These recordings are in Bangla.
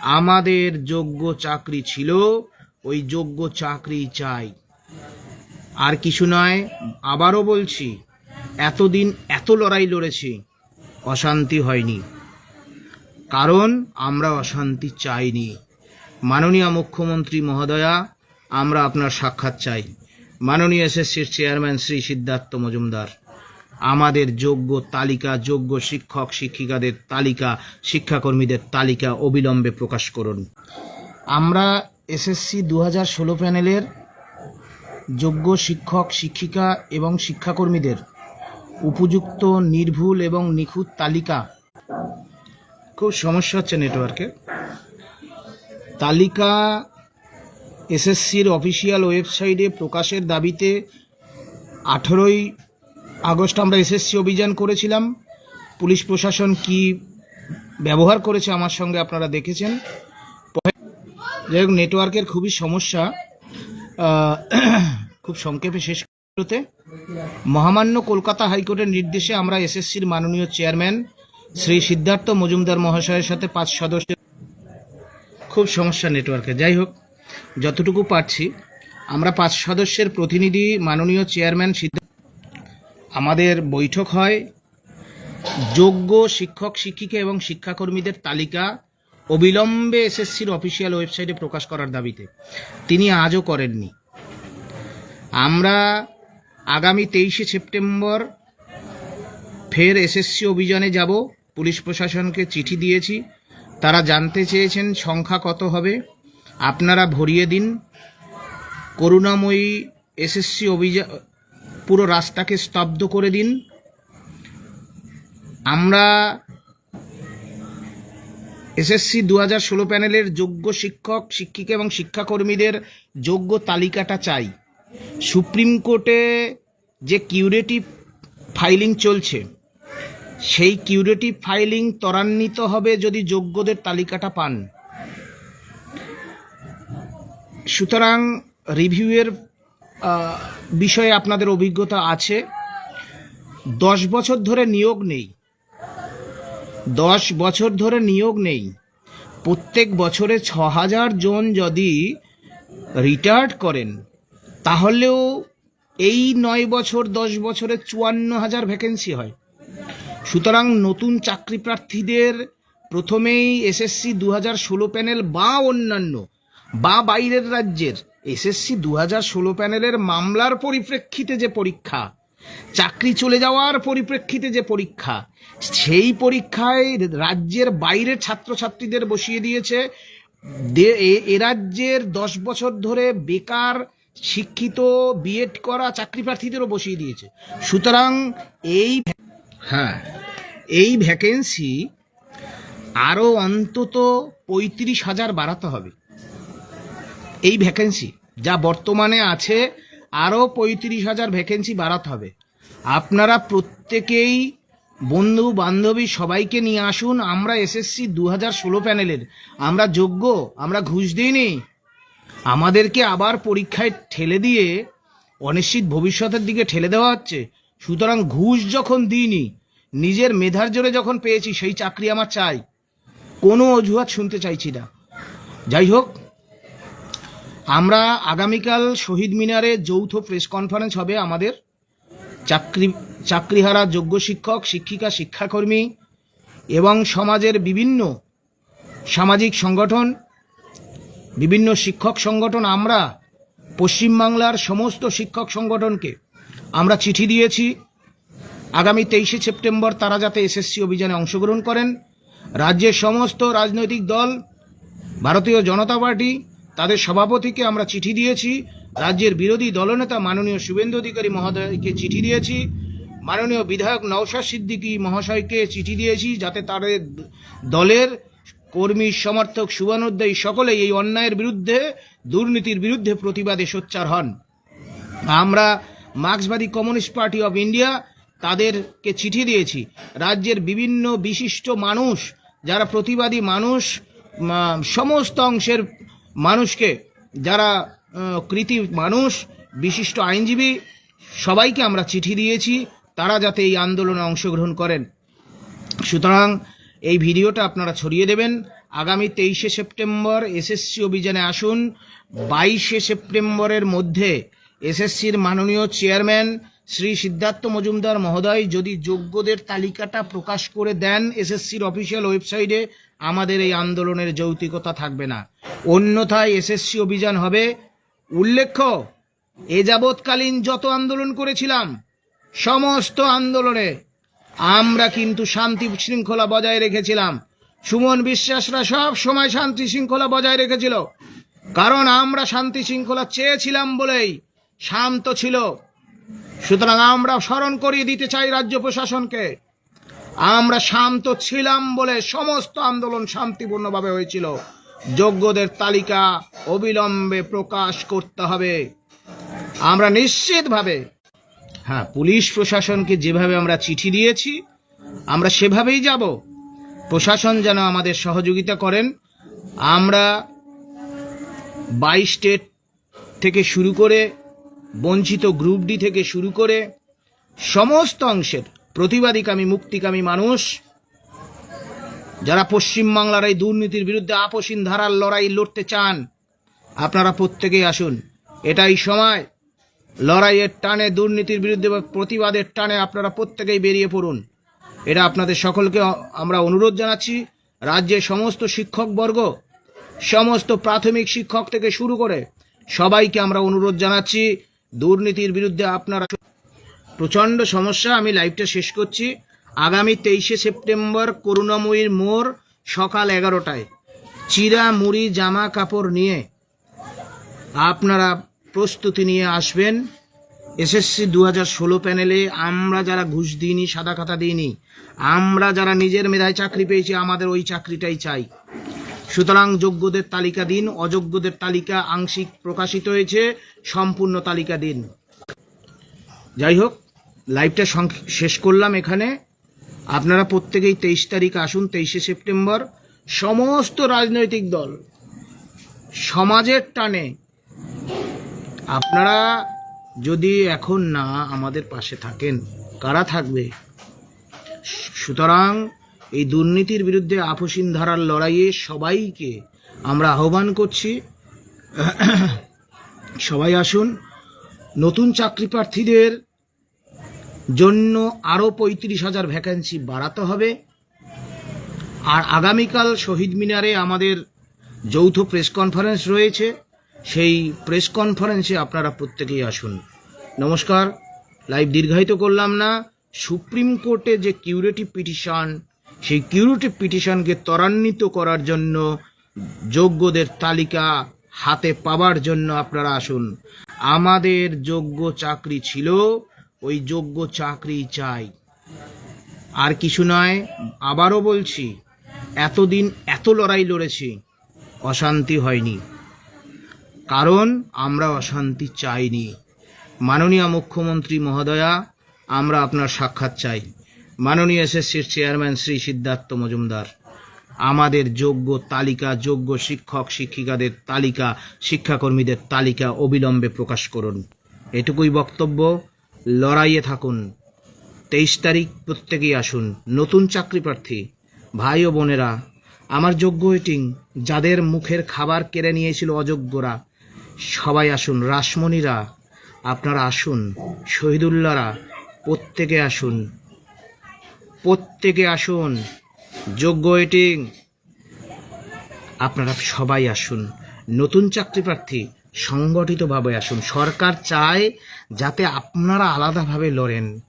আমাদের যোগ্য চাকরি ছিল, ওই যোগ্য চাকরি চাই। আর কিছু নয়, আবারও বলছি, এতদিন এত লড়াই লড়েছি, অশান্তি হয়নি। কারণ আমরা অশান্তি চাইনি। মাননীয় মুখ্যমন্ত্রী মহোদয়া, আমরা আপনার সাক্ষাৎ চাই। মাননীয় এসএসসির চেয়ারম্যান শ্রী সিদ্ধার্থ মজুমদার। আমাদের যোগ্য তালিকা, যোগ্য শিক্ষক, শিক্ষিকাদের তালিকা, শিক্ষাকর্মীদের তালিকা অবিলম্বে প্রকাশ করুন। আমরা এসএসসি দু হাজার ষোলো প্যানেলের যোগ্য শিক্ষক, শিক্ষিকা এবং শিক্ষাকর্মীদের উপযুক্ত, নির্ভুল এবং নিখুঁত তালিকা। খুব সমস্যা হচ্ছে নেটওয়ার্কে। তালিকা এসএসসির অফিসিয়াল ওয়েবসাইটে প্রকাশের দাবিতে আঠেরোই আগস্ট আমরা এসএসসি অভিযান করেছিলাম। পুলিশ প্রশাসন কি ব্যবহার করেছে আমার সঙ্গে আপনারা দেখেছেন। যাই হোক, নেটওয়ার্কের খুবই সমস্যা। খুব সংক্ষেপে শেষ করতে। মহামান্য কলকাতা হাইকোর্টের নির্দেশে আমরা এসএসসির মাননীয় চেয়ারম্যান শ্রী সিদ্ধার্থ মজুমদার মহাশয়ের সাথে পাঁচ সদস্যের খুব সমস্যা নেটওয়ার্কে। যাই হোক, যতটুকু পারছি। আমরা পাঁচ সদস্যের প্রতিনিধি মাননীয় চেয়ারম্যান সিদ্ধার্থ আমাদের বৈঠক হয় যোগ্য শিক্ষক, শিক্ষিকা এবং শিক্ষাকর্মীদের তালিকা অবিলম্বে এসএসসির অফিসিয়াল ওয়েবসাইটে প্রকাশ করার দাবিতে। তিনি আজও করেননি। আমরা আগামী তেইশে সেপ্টেম্বর ফের এসএসসি অভিযানে যাব। পুলিশ প্রশাসনকে চিঠি দিয়েছি। তারা জানতে চেয়েছেন সংখ্যা কত হবে। আপনারা ভরিয়ে দিন। করুণাময়ী এসএসসি অভিযান পুরো রাস্তাকে স্তব্ধ করে দিন। আমরা এসএসসি দু হাজার ষোলো প্যানেলের যোগ্য শিক্ষক, শিক্ষিকা এবং শিক্ষাকর্মীদের যোগ্য তালিকাটা চাই। সুপ্রিম কোর্টে যে কিউরেটিভ ফাইলিং চলছে, সেই কিউরেটিভ ফাইলিং ত্বরান্বিত হবে যদি যোগ্যদের তালিকাটা পান। সুতরাং রিভিউয়ের বিষয়ে আপনাদের অভিজ্ঞতা আছে। দশ বছর ধরে নিয়োগ নেই। দশ বছর ধরে নিয়োগ নেই। প্রত্যেক বছরে ছ হাজার জন যদি রিটায়ার্ড করেন, তাহলেও এই নয় বছর, দশ বছরে চুয়ান্ন হাজার ভ্যাকেন্সি হয়। সুতরাং নতুন চাকরি প্রার্থীদের প্রথমেই এসএসসি দু হাজার ষোলো প্যানেল বা অন্যান্য বা বাইরের রাজ্যের এসএসসি দু হাজার ষোলো প্যানেলের মামলার পরিপ্রেক্ষিতে যে পরীক্ষা, চাকরি চলে যাওয়ার পরিপ্রেক্ষিতে যে পরীক্ষা, সেই পরীক্ষায় রাজ্যের বাইরের ছাত্রছাত্রীদের বসিয়ে দিয়েছে। এ রাজ্যের দশ বছর ধরে বেকার, শিক্ষিত বিএড করা চাকরি প্রার্থীদেরও বসিয়ে দিয়েছে। সুতরাং এই হ্যাঁ এই ভ্যাকেন্সি আরও অন্তত পঁয়ত্রিশ হাজার বাড়াতে হবে। এই ভ্যাকেন্সি যা বর্তমানে আছে আরও পঁয়ত্রিশ হাজার ভ্যাকেন্সি বাড়াতে হবে। আপনারা প্রত্যেকেই বন্ধু বান্ধবী সবাইকে নিয়ে আসুন। আমরা এসএসসি দু হাজার ষোলো প্যানেলের। আমরা যোগ্য, আমরা ঘুষ দিইনি। আমাদেরকে আবার পরীক্ষায় ঠেলে দিয়ে অনিশ্চিত ভবিষ্যতের দিকে ঠেলে দেওয়া হচ্ছে। সুতরাং ঘুষ যখন দিইনি, নিজের মেধার জোরে যখন পেয়েছি, সেই চাকরি আমার চাই। কোনো অজুহাত শুনতে চাইছি না। যাই হোক আমরা আগামীকাল শহীদ মিনারে যৌথ প্রেস কনফারেন্স হবে আমাদের। চাকরি, চাকরিহারা যোগ্য শিক্ষক, শিক্ষিকা, শিক্ষাকর্মী এবং সমাজের বিভিন্ন সামাজিক সংগঠন, বিভিন্ন শিক্ষক সংগঠন, আমরা পশ্চিমবাংলার সমস্ত শিক্ষক সংগঠনকে আমরা চিঠি দিয়েছি। আগামী তেইশে সেপ্টেম্বর তারা যাতে এসএসসি অভিযানে অংশগ্রহণ করেন। রাজ্যের সমস্ত রাজনৈতিক দল, ভারতীয় জনতা পার্টি তাদের সভাপতিকে আমরা চিঠি দিয়েছি। রাজ্যের বিরোধী দলনেতা মাননীয় শুভেন্দু অধিকারী মহোদয়কে চিঠি দিয়েছি। মাননীয় বিধায়ক নওশাদ সিদ্দিকী মহাশয়কে চিঠি দিয়েছি যাতে তাদের দলের কর্মী, সমর্থক শুভানুদ্দায়ী সকলেই এই অন্যায়ের বিরুদ্ধে, দুর্নীতির বিরুদ্ধে প্রতিবাদে সোচ্চার হন। আমরা মার্ক্সবাদী কমিউনিস্ট পার্টি অফ ইন্ডিয়া তাদেরকে চিঠি দিয়েছি। রাজ্যের বিভিন্ন বিশিষ্ট মানুষ, যারা প্রতিবাদী মানুষ সমস্ত অংশের মানুষকে, যারা কৃতি মানুষ, বিশিষ্ট আইনজীবী, সবাইকে আমরা চিঠি দিয়েছি, তারা যাতে এই আন্দোলনে অংশগ্রহণ করেন। সুতরাং এই ভিডিওটা আপনারা ছড়িয়ে দেবেন। আগামী তেইশে সেপ্টেম্বর এসএসসি অভিযানে আসুন। বাইশে সেপ্টেম্বরের মধ্যে এসএসসির মাননীয় চেয়ারম্যান শ্রী সিদ্ধার্থ মজুমদার মহোদয় যদি যোগ্যদের তালিকাটা প্রকাশ করে দেন এসএসসির অফিসিয়াল ওয়েবসাইটে আমাদের এই আন্দোলনের যৌক্তিকতা থাকবে না। অন্যথায় এসএসসি অভিযান হবে। উল্লেখ্য, এ যাবৎকালীন যত আন্দোলন করেছিলাম, সমস্ত আন্দোলনে আমরা কিন্তু শান্তি শৃঙ্খলা বজায় রেখেছিলাম। সুমন বিশ্বাসরা সব সময় শান্তি শৃঙ্খলা বজায় রেখেছিল। কারণ আমরা শান্তি শৃঙ্খলা চেয়েছিলাম বলেই শান্ত ছিল। সুতরাং আমরা স্মরণ করিয়ে দিতে চাই রাজ্য প্রশাসনকে। আমরা শান্ত ছিলাম বলে সমস্ত আন্দোলন শান্তিপূর্ণভাবে হয়েছিল। যোগ্যদের তালিকা অবিলম্বে প্রকাশ করতে হবে। আমরা নিশ্চিতভাবে হ্যাঁ পুলিশ প্রশাসনকে যেভাবে আমরা চিঠি দিয়েছি, আমরা সেভাবেই যাব। প্রশাসন যেন আমাদের সহযোগিতা করেন। আমরা বাই স্টেট থেকে শুরু করে, বঞ্চিত গ্রুপ ডি থেকে শুরু করে, সমস্ত অংশের প্রতিবাদীকামী, মুক্তিকামী মানুষ, যারা পশ্চিমবাংলার এই দুর্নীতির বিরুদ্ধে আপসীন ধারার লড়াই লড়তে চান, আপনারা প্রত্যেকেই আসুন। এটাই সময়। লড়াইয়ের টানে, দুর্নীতির বিরুদ্ধে প্রতিবাদের টানে আপনারা প্রত্যেকেই বেরিয়ে পড়ুন। এটা আপনাদের সকলকে আমরা অনুরোধ জানাচ্ছি। রাজ্যের সমস্ত শিক্ষকবর্গ, সমস্ত প্রাথমিক শিক্ষক থেকে শুরু করে সবাইকে আমরা অনুরোধ জানাচ্ছি, দুর্নীতির বিরুদ্ধে আপনারা প্রচণ্ড সমস্যা, আমি লাইভটা শেষ করছি। আগামী তেইশে সেপ্টেম্বর করুণাময়ীর মোড় সকাল এগারোটায়। চিরা, মুড়ি, জামা কাপড় নিয়ে আপনারা প্রস্তুতি নিয়ে আসবেন। এসএসসি দু হাজার ষোলো প্যানেলে আমরা যারা ঘুষ দিইনি, সাদা খাতা দিইনি, আমরা যারা নিজের মেধায় চাকরি পেয়েছি, আমাদের ওই চাকরিটাই চাই। সুতরাং যোগ্যদের তালিকা দিন, অযোগ্যদের তালিকা আংশিক প্রকাশিত হয়েছে, সম্পূর্ণ তালিকা দিন। যাই হোক লাইভটা শেষ করলাম এখানে। আপনারা প্রত্যেকেই তেইশ তারিখ আসুন, তেইশে সেপ্টেম্বর। সমস্ত রাজনৈতিক দল সমাজের টানে। আপনারা যদি এখন না আমাদের পাশে থাকেন, কারা থাকবে? সুতরাং এই দুর্নীতির বিরুদ্ধে আপসীন ধারার লড়াইয়ে সবাইকে আমরা আহ্বান করছি। সবাই আসুন। নতুন চাকরি প্রার্থীদের জন্য আরও পঁয়ত্রিশ হাজার ভ্যাকেন্সি বাড়াতে হবে। আর আগামীকাল শহীদ মিনারে আমাদের যৌথ প্রেস কনফারেন্স রয়েছে। সেই প্রেস কনফারেন্সে আপনারা প্রত্যেকেই আসুন। নমস্কার লাইভ দীর্ঘায়িত করলাম না। সুপ্রিম কোর্টে যে কিউরেটিভ পিটিশন সেই কিউরেটিভ পিটিশনকে ত্বরান্বিত করার জন্য, যোগ্যদের তালিকা হাতে পাওয়ার জন্য আপনারা আসুন। আমাদের যোগ্য চাকরি ছিল ওই যোগ্য চাকরি চাই। আর কিছু নয়, আবারও বলছি, এতদিন এত লড়াই লড়েছি, অশান্তি হয়নি। কারণ আমরা অশান্তি চাইনি। মাননীয় মুখ্যমন্ত্রী মহোদয়া, আমরা আপনার সাক্ষাৎ চাই। মাননীয় এসএসসির চেয়ারম্যান শ্রী সিদ্ধার্থ মজুমদার, আমাদের যোগ্য তালিকা, যোগ্য শিক্ষক, শিক্ষিকাদের তালিকা, শিক্ষাকর্মীদের তালিকা অবিলম্বে প্রকাশ করুন। এটুকুই বক্তব্য। লড়াইয়ে থাকুন। তেইশ তারিখ প্রত্যেকেই আসুন। নতুন চাকরি প্রার্থী। ভাই ও বোনেরা, আমার যোগ্য ওয়েটিং, যাদের মুখের খাবার কেড়ে নিয়েছিল অযোগ্যরা, সবাই আসুন। রাসমণিরা, আপনারা আসুন। শহীদুল্লাহরা, প্রত্যেকে আসুন। প্রত্যেকে আসুন। যোগ্য ওয়েটিং, আপনারা সবাই আসুন। নতুন চাকরি প্রার্থী সংগঠিতভাবে আসুন। সরকার চায় যাতে আপনারা আলাদাভাবে লড়েন।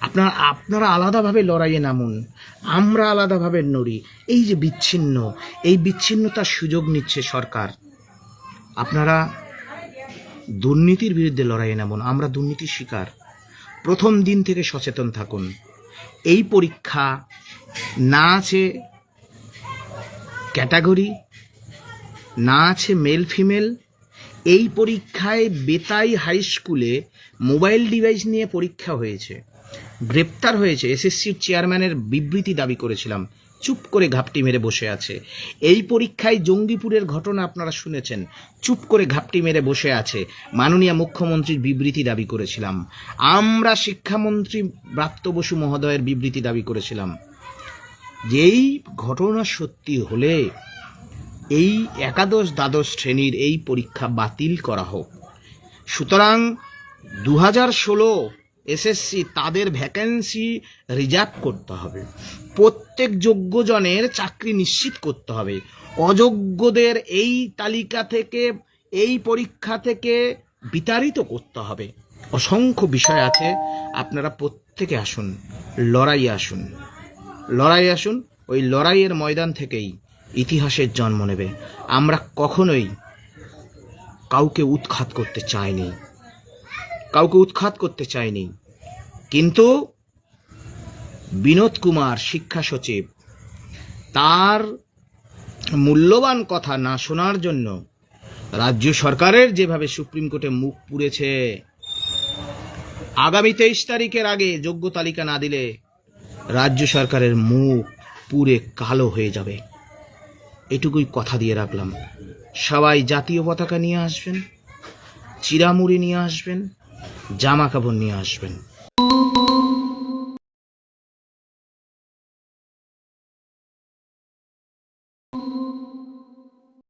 আপনারা আপনারা আলাদাভাবে লড়াইয়ে নামুন। আমরা আলাদাভাবে নড়ি এই যে বিচ্ছিন্ন, এই বিচ্ছিন্নতার সুযোগ নিচ্ছে সরকার। আপনারা দুর্নীতির বিরুদ্ধে লড়াইয়ে নামুন। আমরা দুর্নীতির শিকার। প্রথম দিন থেকে সচেতন থাকুন। এই পরীক্ষা না আছে ক্যাটাগরি, না আছে মেল ফিমেল এই পরীক্ষায় বেতাই হাই স্কুলে মোবাইল ডিভাইস নিয়ে পরীক্ষা হয়েছে। গ্রেপ্তার হয়েছে এসএসসির চেয়ারম্যানের বিবৃতি দাবি করেছিলাম। চুপ করে ঘাপটি মেরে বসে আছে। এই পরীক্ষায় জঙ্গিপুরের ঘটনা আপনারা শুনেছেন। চুপ করে ঘাপটি মেরে বসে আছে। মাননীয় মুখ্যমন্ত্রীর বিবৃতি দাবি করেছিলাম। আমরা শিক্ষামন্ত্রী ব্রাত্য বসু মহোদয়ের বিবৃতি দাবি করেছিলাম। যেই ঘটনা সত্যি হলে এই একাদশ দ্বাদশ শ্রেণির এই পরীক্ষা বাতিল করা হোক। সুতরাং দু হাজার ষোলো এসএসসি তাদের ভ্যাকেন্সি রিজার্ভ করতে হবে। প্রত্যেক যোগ্যজনের চাকরি নিশ্চিত করতে হবে। অযোগ্যদের এই তালিকা থেকে, এই পরীক্ষা থেকে বিতাড়িত করতে হবে। অসংখ্য বিষয় আছে। আপনারা প্রত্যেকে আসুন লড়াই আসুন। লড়াই আসুন, ওই লড়াইয়ের ময়দান থেকেই। ইতিহাসের জন্ম নেবে। আমরা কখনোই কাউকে উৎখাত করতে চাইনি। কাউকে উৎখাত করতে চাইনি। কিন্তু বিনোদ কুমার শিক্ষা সচিব, তার মূল্যবান কথা না শোনার জন্য রাজ্য সরকারের যেভাবে সুপ্রিম কোর্টে মুখ পুড়েছে, আগামী তেইশ তারিখের আগে যোগ্য তালিকা না দিলে রাজ্য সরকারের মুখ পুরে কালো হয়ে যাবে। এটুকুই কথা দিয়ে রাখলাম। সবাই জাতীয় পতাকা নিয়ে আসবেন, চিরামুড়ি নিয়ে আসবেন, জামা কাপড় নিয়ে আসবেন।